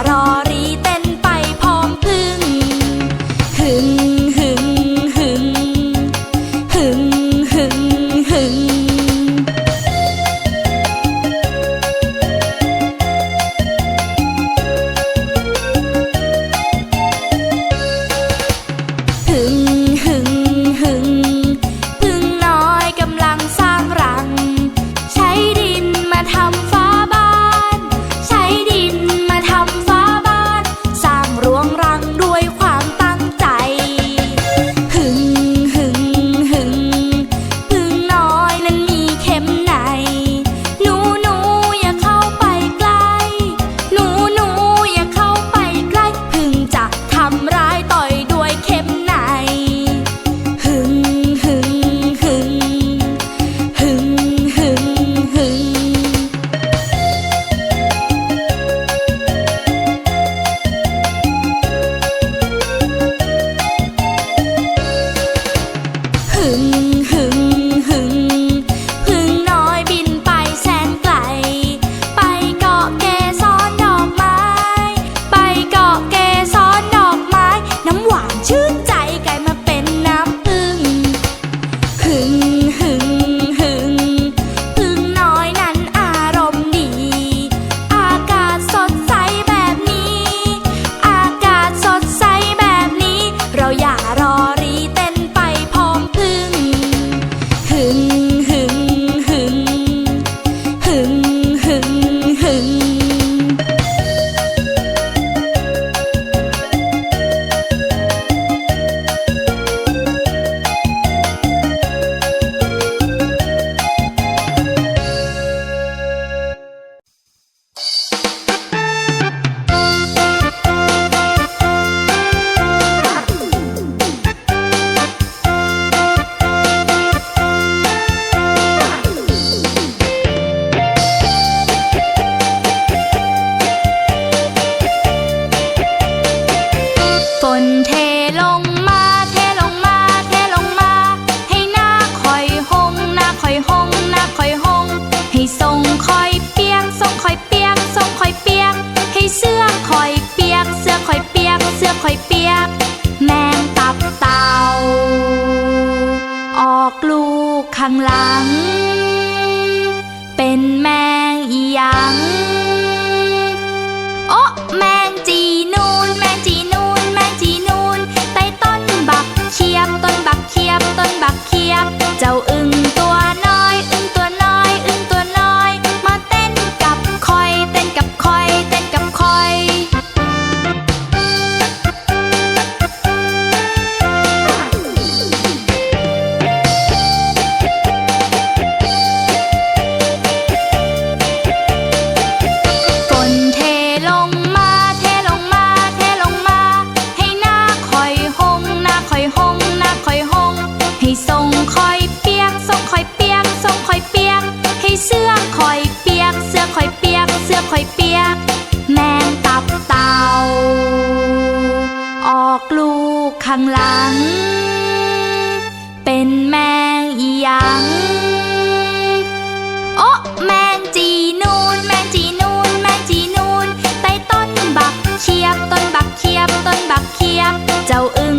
Karar หลังัง โอ๊ะแมงจีนูน แมงจีนูน แมงจีนูนใต้ต้นบักเขียบ ต้นบักเขียบ ต้นบักเขียบ เจ้าอึ่ง